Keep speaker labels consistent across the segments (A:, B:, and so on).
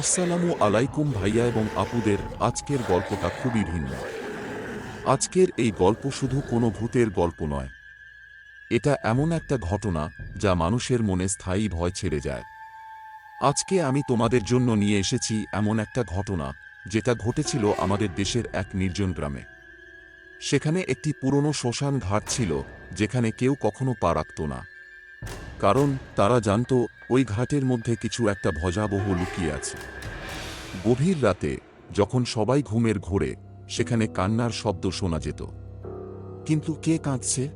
A: আসসালামু আলাইকুম ভাইয়া এবং আপুদের, আজকের গল্পটা খুবই ভিন্ন। আজকের এই গল্প শুধু কোনো ভূতের গল্প নয়। এটা এমন একটা ঘটনা যা মানুষের মনে স্থায়ী ভয় ছেড়ে যায়। আজকে আমি তোমাদের জন্য নিয়ে এসেছি এমন একটা ঘটনা যেটা ঘটেছিল আমাদের দেশের এক নির্জন গ্রামে। সেখানে একটি পুরনো শ্মশান ঘাট ছিল যেখানে কেউ কখনো পা রাখত না। কারণ তারা জানত ওই ঘাটের মধ্যে কিছু একটা ভজাবহ লুকিয়ে আছে। গভীর রাতে, যখন সবাই ঘুমের ঘোরে, সেখানে কান্নার শব্দ শোনা যেত। কিন্তু কে কাঁদছে?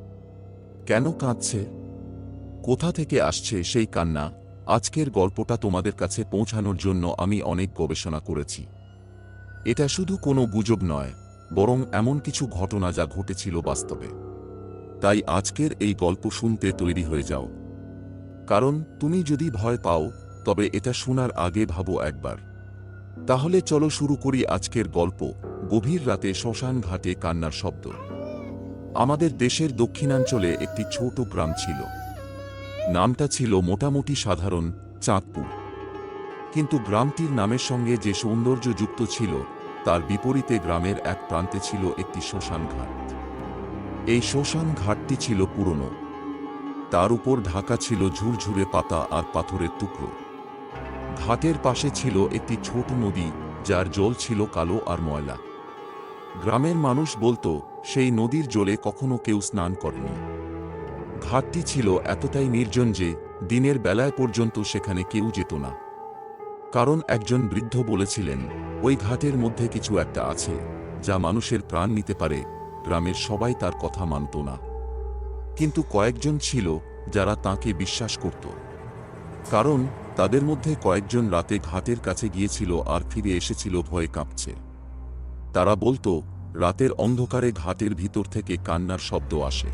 A: কেন কাঁদছে? কোথা থেকে আসছে সেই কান্না? আজকের গল্পটা তোমাদের কাছে পৌঁছানোর জন্য আমি অনেক গবেষণা করেছি। এটা শুধু কোনো গুজব নয়, বরং এমন কিছু ঘটনা যা ঘটেছিল বাস্তবে। তাই আজকের এই গল্প শুনতে তৈরি হয়ে যাও। কারণ তুমি যদি ভয় পাও, তবে এটা শোনার আগে ভাবো একবার। তাহলে চলো শুরু করি আজকের গল্প, গভীর রাতে শ্মশান ঘাটে কান্নার শব্দ। আমাদের দেশের দক্ষিণাঞ্চলে একটি ছোট গ্রাম ছিল। নামটা ছিল মোটামুটি সাধারণ চাঁদপুর। কিন্তু গ্রামটির নামের সঙ্গে যে সৌন্দর্য যুক্ত ছিল, তার বিপরীতে গ্রামের এক প্রান্তে ছিল একটি শ্মশান ঘাট। এই শ্মশান ঘাটটি ছিল পুরনো। তার উপর ঢাকা ছিল ঝুরঝুরে পাতা আর পাথরের টুকরো। ঘাটের পাশে ছিল একটি ছোট নদী, যার জল ছিল কালো আর ময়লা। গ্রামের মানুষ বলতো, সেই নদীর জলে কখনো কেউ স্নান করেনি। ঘাটটি ছিল এতটাই নির্জন যে, দিনের বেলায় পর্যন্ত সেখানে কেউ যেত না। কারণ একজন বৃদ্ধ বলেছিলেন, ওই ঘাটের মধ্যে কিছু একটা আছে, যা মানুষের প্রাণ নিতে পারে, গ্রামের সবাই তার কথা মানত না। কিন্তু কয়েকজন ছিল যারা তাকে বিশ্বাস করত। কারণ তাদের মধ্যে কয়েকজন রাতে ঘাটের কাছে গিয়েছিল আর ফিরে এসেছিল ভয়ে কাঁপছে। তারা বলতো, রাতের অন্ধকারে ঘাটের ভিতর থেকে কান্নার শব্দ আসে।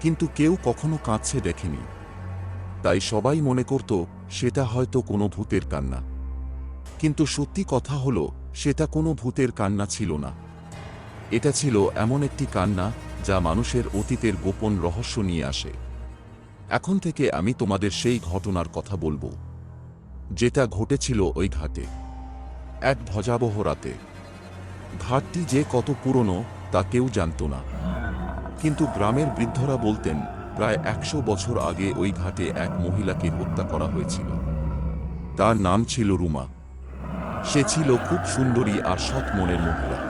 A: কিন্তু কেউ কখনো কাঁদছে দেখেনি। তাই সবাই মনে করত, সেটা হয়তো কোনো ভূতের কান্না। কিন্তু সত্যি কথা হলো, সেটা কোনো ভূতের কান্না ছিল না। এটা ছিল এমন একটি কান্না যা মানুষের অতীতের গোপন রহস্য নিয়ে আসে। এখন থেকে আমি তোমাদের সেই ঘটনার কথা বলব, যেটা ঘটেছিল ওই ঘাটে, এক ভজাবহ রাতে। ঘাটটি যে কত পুরনো, তা কেউ জানত না। কিন্তু গ্রামের বৃদ্ধরা বলতেন, প্রায় একশো বছর আগে ওই ঘাটে এক মহিলাকে হত্যা করা হয়েছিল। তার নাম ছিল রুমা। সে ছিল খুব সুন্দরী আর সৎ মনের মহিলা।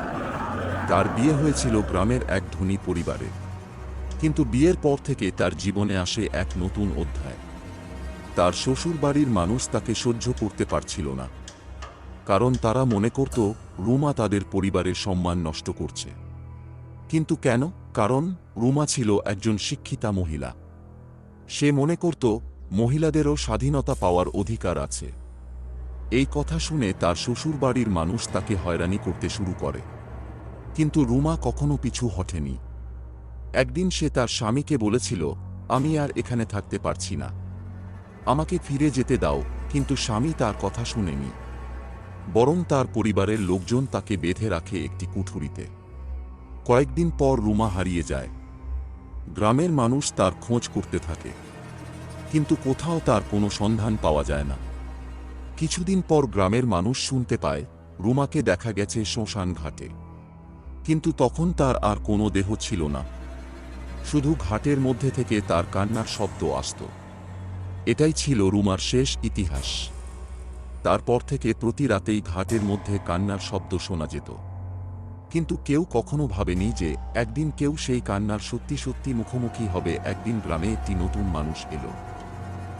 A: তার বিয়ে হয়েছিল গ্রামের এক ধনী পরিবারে। কিন্তু বিয়ের পর থেকে তার জীবনে আসে এক নতুন অধ্যায়। তার শ্বশুর বাড়ির মানুষ তাকে সহ্য করতে পারছিল না। কারণ তারা মনে করত, রুমা তাদের পরিবারের সম্মান নষ্ট করছে। কিন্তু কেন? কারণ রুমা ছিল একজন শিক্ষিতা মহিলা। সে মনে করত, মহিলাদেরও স্বাধীনতা পাওয়ার অধিকার আছে। এই কথা শুনে তার শ্বশুরবাড়ির মানুষ তাকে হয়রানি করতে শুরু করে। কিন্তু রুমা কখনো পিছু হটেনি। একদিন সে তার স্বামীকে বলেছিল, আমি আর এখানে থাকতে পারছি না। আমাকে ফিরে যেতে দাও। কিন্তু স্বামী তার কথা শুনেনি। বরং তার পরিবারের লোকজন তাকে বেঁধে রাখে একটি কুঠুরিতে। কয়েকদিন পর রুমা হারিয়ে যায়। গ্রামের মানুষ তার খোঁজ করতে থাকে। কিন্তু কোথাও তার কোনো সন্ধান পাওয়া যায় না। কিছুদিন পর গ্রামের মানুষ শুনতে পায়, রুমাকে দেখা গেছে শ্মশান ঘাটে কিন্তু তখন তার আর কোনো দেহ ছিল না। শুধু ঘাটের মধ্যে থেকে তার কান্নার শব্দ আসত। এটাই ছিল রুমার শেষ ইতিহাস। তারপর থেকে প্রতি রাতেই ঘাটের মধ্যে কান্নার শব্দ শোনা যেত। কিন্তু কেউ কখনো ভাবেনি যে একদিন কেউ সেই কান্নার সত্যি সত্যি মুখোমুখি হবে। একদিন গ্রামে একটি নতুন মানুষ এলো।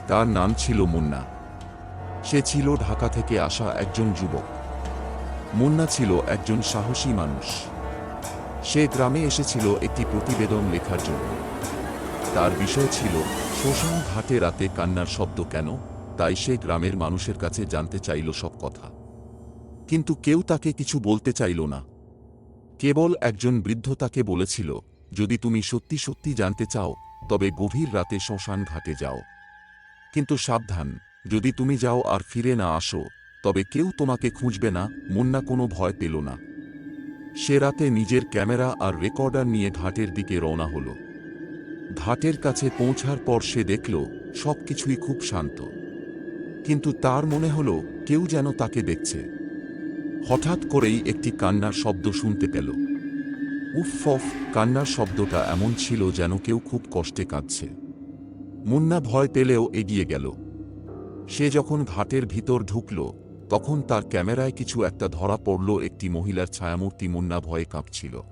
A: তার নাম ছিল মুন্না। সে ছিল ঢাকা থেকে আসা একজন যুবক। মুন্না ছিল একজন সাহসী মানুষ। সে গ্রামে এসেছিল একটি প্রতিবেদন লেখার জন্য। তার বিষয় ছিল, শ্মশান ঘাটে রাতে কান্নার শব্দ কেন? তাই সে গ্রামের মানুষের কাছে জানতে চাইল সব কথা। কিন্তু কেউ তাকে কিছু বলতে চাইল না। কেবল একজন বৃদ্ধ তাকে বলেছিল, যদি তুমি সত্যি সত্যি জানতে চাও, তবে গভীর রাতে শ্মশান ঘাটে যাও। কিন্তু সাবধান, যদি তুমি যাও আর ফিরে না আসো, তবে কেউ তোমাকে খুঁজবে না, মুন্না কোনো ভয় পেল না। সে রাতে নিজের ক্যামেরা আর রেকর্ডার নিয়ে ঘাটের দিকে রওনা হল। ঘাটের কাছে পৌঁছার পর সে দেখল, সবকিছুই খুব শান্ত। কিন্তু তার মনে হল, কেউ যেন তাকে দেখছে। হঠাৎ করেই একটি কান্নার শব্দ শুনতে পেল। ফফ, কান্নার শব্দটা এমন ছিল যেন কেউ খুব কষ্টে কাঁদছে। মুন্না ভয় পেলেও এগিয়ে গেল। সে যখন ঘাটের ভিতর ঢুকল তখন তার ক্যামেরায় কিছু একটা ধরা পড়ল একটি মহিলার ছায়ামূর্তি মুন্না ভয়ে কাঁপছিল।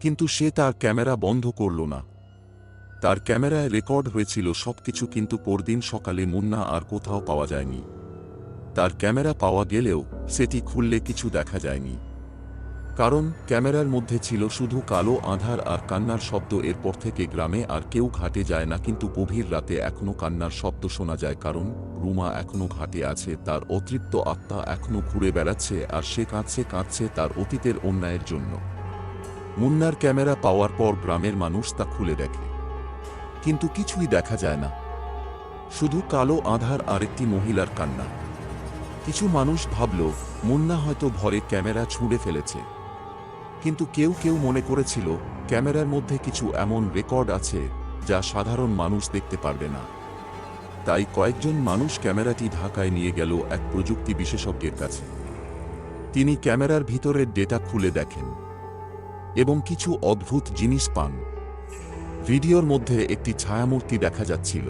A: কিন্তু সে তার ক্যামেরা বন্ধ করল না। তার ক্যামেরায় রেকর্ড হয়েছিল সবকিছু কিন্তু পরদিন সকালে মুন্না আর কোথাও পাওয়া যায়নি। তার ক্যামেরা পাওয়া গেলেও সেটি খুললে কিছু দেখা যায়নি। কারণ ক্যামেরার মধ্যে ছিল শুধু কালো আধার আর কান্নার শব্দ। এরপর থেকে গ্রামে আর কেউ ঘাটে যায় না, কিন্তু গভীর রাতে এখনও কান্নার শব্দ শোনা যায়, কারণ রুমা এখনও ঘাটে আছে, তার অতৃপ্ত আত্মা এখনও ঘুরে বেড়াচ্ছে আর সে কাঁদছে কাঁদছে তার অতীতের অন্যায়ের জন্য। মুন্নার ক্যামেরা পাওয়ার পর গ্রামের মানুষ তা খুলে দেখে। কিন্তু কিছুই দেখা যায় না। শুধু কালো আধার আর একটি মহিলার কান্না। কিছু মানুষ ভাবল, মুন্না হয়তো ভরে ক্যামেরা ছুঁড়ে ফেলেছে। কিন্তু কেউ কেউ মনে করেছিল, ক্যামেরার মধ্যে কিছু এমন রেকর্ড আছে, যা সাধারণ মানুষ দেখতে পারবে না। তাই কয়েকজন মানুষ ক্যামেরাটি ঢাকায় নিয়ে গেল এক প্রযুক্তি বিশেষজ্ঞের কাছে। তিনি ক্যামেরার ভিতরের ডেটা খুলে দেখেন এবং কিছু অদ্ভুত জিনিস পান। ভিডিওর মধ্যে একটি ছায়ামূর্তি দেখা যাচ্ছিল,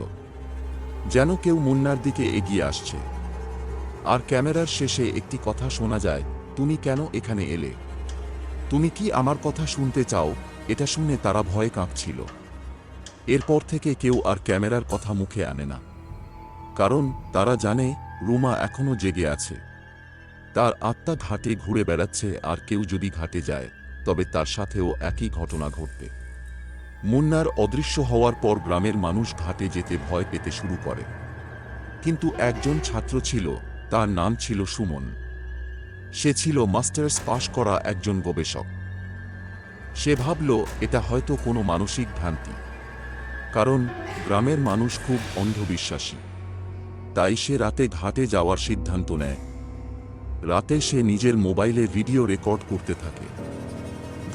A: যেন কেউ মুন্নার দিকে এগিয়ে আসছে। আর ক্যামেরার শেষে একটি কথা শোনা যায়, তুমি কেন এখানে এলে? তুমি কি আমার কথা শুনতে চাও? এটা শুনে তারা ভয়ে কাঁপছিল। এরপর থেকে কেউ আর ক্যামেরার কথা মুখে আনে না। কারণ তারা জানে রুমা এখনও জেগে আছে। তার আত্মা ঘাটে ঘুরে বেড়াচ্ছে আর কেউ যদি ঘাটে যায়, তবে তার সাথেও একই ঘটনা ঘটবে। মুন্নার অদৃশ্য হওয়ার পর গ্রামের মানুষ ঘাটে যেতে ভয় পেতে শুরু করে। কিন্তু একজন ছাত্র ছিল, তার নাম ছিল সুমন। সে ছিল মাস্টার্স পাশ করা একজন গবেষক। সে ভাবল, এটা হয়তো কোনো মানসিক ভ্রান্তি। কারণ গ্রামের মানুষ খুব অন্ধবিশ্বাসী। তাই সে রাতে ঘাটে যাওয়ার সিদ্ধান্ত নেয়। রাতে সে নিজের মোবাইলে ভিডিও রেকর্ড করতে থাকে।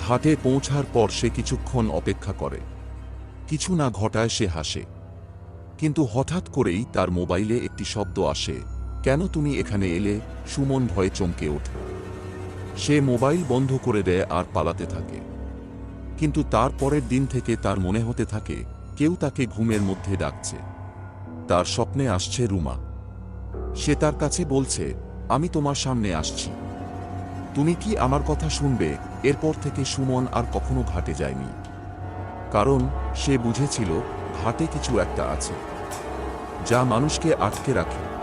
A: ঘাটে পৌঁছার পর সে কিছুক্ষণ অপেক্ষা করে। কিছু না ঘটায় সে হাসে। কিন্তু হঠাৎ করেই তার মোবাইলে একটি শব্দ আসে। কেন তুমি এখানে এলে? সুমন ভয়ে চমকে ওঠে। সে মোবাইল বন্ধ করে দেয় আর পালাতে থাকে। কিন্তু তার পরের দিন থেকে তার মনে হতে থাকে, কেউ তাকে ঘুমের মধ্যে ডাকছে। তার স্বপ্নে আসছে রুমা। সে তার কাছে বলছে, আমি তোমার সামনে আসছি। তুমি কি আমার কথা শুনবে? এরপর থেকে সুমন আর কখনো ঘাটে যায়নি। কারণ সে বুঝেছিল, ঘাটে কিছু একটা আছে, যা মানুষকে আটকে রাখে।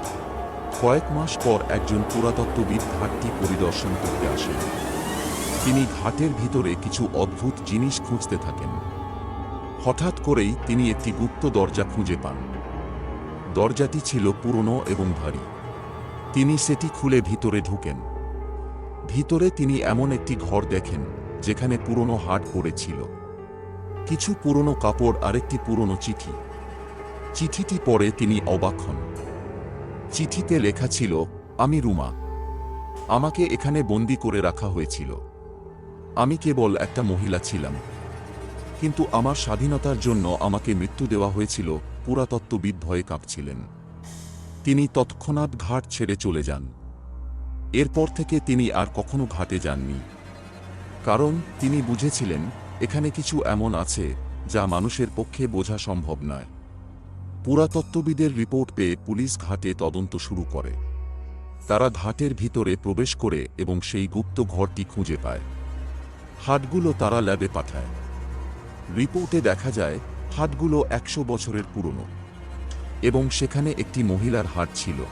A: কয়েক মাস পর একজন পুরাতত্ত্ববিদ ঘাটটি পরিদর্শন করতে আসেন। তিনি ঘাটের ভিতরে কিছু অদ্ভুত জিনিস খুঁজতে থাকেন। হঠাৎ করেই তিনি একটি গুপ্ত দরজা খুঁজে পান। দরজাটি ছিল পুরনো এবং ভারী। তিনি সেটি খুলে ভিতরে ঢুকেন। ভিতরে তিনি এমন একটি ঘর দেখেন, যেখানে পুরনো হাট পড়েছিল কিছু পুরনো কাপড় আরেকটি পুরনো চিঠি। চিঠিটি পরে তিনি অবাক হন। চিঠিতে লেখা ছিল, আমি রুমা। আমাকে এখানে বন্দি করে রাখা হয়েছিল। আমি কেবল একটা মহিলা ছিলাম। কিন্তু আমার স্বাধীনতার জন্য আমাকে মৃত্যু দেওয়া হয়েছিল, পুরাতত্ত্ববিদ ভয়ে কাঁপছিলেন। তিনি তৎক্ষণাৎ ঘাট ছেড়ে চলে যান। এরপর থেকে তিনি আর কখনো ঘাটে যাননি। কারণ তিনি বুঝেছিলেন, এখানে কিছু এমন আছে, যা মানুষের পক্ষে বোঝা সম্ভব নয়। পুরাতত্ত্ববিদের রিপোর্ট পেয়ে পুলিশ ঘাটে তদন্ত শুরু করে। তারা ঘাটের ভিতরে প্রবেশ করে এবং সেই গুপ্ত ঘরটি খুঁজে পায়। হাটগুলো তারা ল্যাবে পাঠায়। রিপোর্টে দেখা যায়, হাটগুলো একশো বছরের পুরনো এবং সেখানে একটি মহিলার হাট ছিল।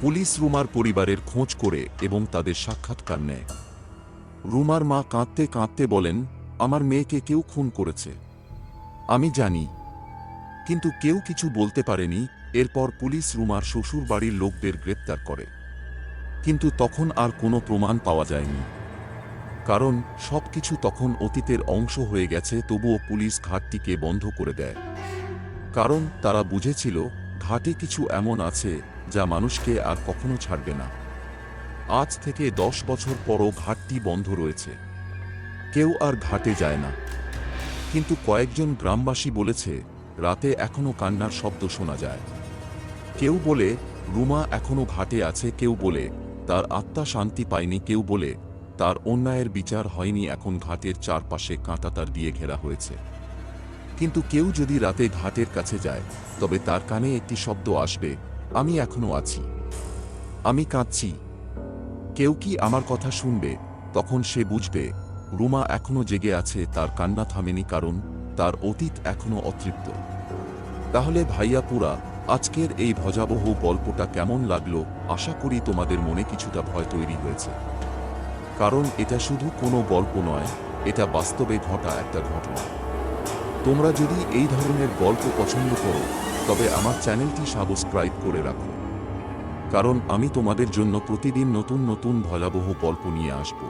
A: পুলিশ রুমার পরিবারের খোঁজ করে এবং তাদের সাক্ষাৎকার নেয়। রুমার মা কাঁদতে কাঁদতে বলেন, আমার মেয়েকে কেউ খুন করেছে। আমি জানি কিন্তু কেউ কিছু বলতে পারেনি, এরপর পুলিশ রুমার শ্বশুর বাড়ির লোকদের গ্রেপ্তার করে। কিন্তু তখন আর কোনো প্রমাণ পাওয়া যায়নি। কারণ সবকিছু তখন অতীতের অংশ হয়ে গেছে, তবুও পুলিশ ঘাটটিকে বন্ধ করে দেয়। কারণ তারা বুঝেছিল, ঘাটে কিছু এমন আছে যা মানুষকে আর কখনো ছাড়বে না। আজ থেকে দশ বছর পরও ঘাটটি বন্ধ রয়েছে। কেউ আর ঘাটে যায় না। কিন্তু কয়েকজন গ্রামবাসী বলেছে রাতে এখনও কান্নার শব্দ শোনা যায়। কেউ বলে, রুমা এখনও ঘাটে আছে, কেউ বলে, তার আত্মা শান্তি পায়নি, কেউ বলে, তার অন্যায়ের বিচার হয়নি, এখন ঘাটের চারপাশে কাঁটাতার দিয়ে ঘেরা হয়েছে। কিন্তু কেউ যদি রাতে ঘাটের কাছে যায়, তবে তার কানে একটি শব্দ আসবে, আমি এখনও আছি। আমি কাঁদছি। কেউ কি আমার কথা শুনবে? তখন সে বুঝবে, রুমা এখনও জেগে আছে, তার কান্না থামেনি কারণ তার অতীত এখনও অতৃপ্ত। তাহলে ভাইয়াপুরা আজকের এই ভজাবহ গল্পটা কেমন লাগল, আশা করি তোমাদের মনে কিছুটা ভয় তৈরি হয়েছে। কারণ এটা শুধু কোনো গল্প নয়, এটা বাস্তবে ঘটা একটা ঘটনা। তোমরা যদি এই ধরনের গল্প পছন্দ করো, তবে আমার চ্যানেলটি সাবস্ক্রাইব করে রাখো। কারণ আমি তোমাদের জন্য প্রতিদিন নতুন নতুন ভয়াবহ গল্প নিয়ে আসব।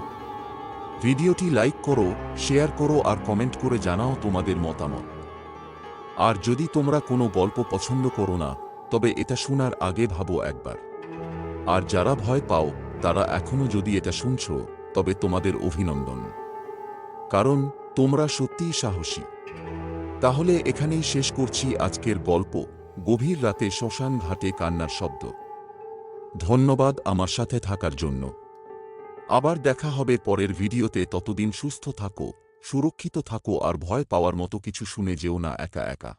A: ভিডিওটি লাইক করো, শেয়ার করো আর কমেন্ট করে জানাও তোমাদের মতামত। আর যদি তোমরা কোনো গল্প পছন্দ করো না, তবে এটা শোনার আগে ভাবো একবার। আর যারা ভয় পাও, তারা এখনও যদি এটা শুনছো, তবে তোমাদের অভিনন্দন। কারণ, তোমরা সত্যিই সাহসী। তাহলে এখানেই শেষ করছি আজকের গল্প। গভীর রাতে শ্মশান ঘাটে কান্নার শব্দ। ধন্যবাদ আমার সাথে থাকার জন্য। আবার দেখা হবে পরের ভিডিওতে, ততদিন সুস্থ থাকো, সুরক্ষিত থাকো আর ভয় পাওয়ার মতো কিছু শুনে যেও না একা একা।